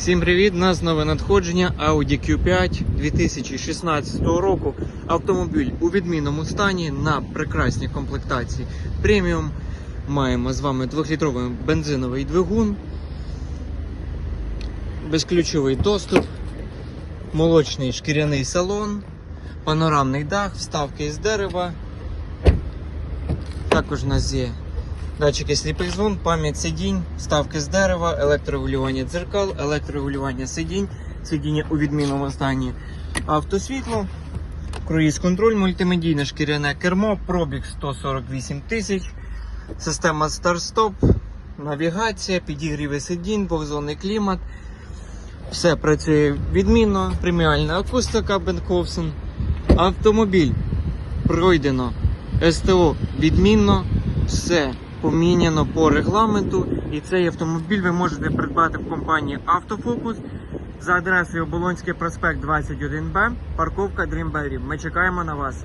Всім привіт! У нас нове надходження Audi Q5 2016 року. Автомобіль у відмінному стані на прекрасній комплектації преміум. Маємо з вами 2-літровий бензиновий двигун, безключовий доступ, молочний шкіряний салон, панорамний дах, вставки з дерева. Також у нас є Датчики сліпих зон, пам'ять сидінь, вставки з дерева, електрорегулювання дзеркал, електрорегулювання сидінь, сидіння у відмінному стані автосвітло, круїз-контроль, мультимедійне шкіряне кермо, пробіг 148 тисяч, система старт-стоп, навігація, підігріви сидінь, двохзонний клімат. Все працює відмінно, преміальна акустика Бенковсен. Автомобіль пройдено СТО відмінно, все поміняно по регламенту. І цей автомобіль ви можете придбати в компанії Автофокус за адресою Оболонський проспект 21Б, парковка Дрімбері. Ми чекаємо на вас.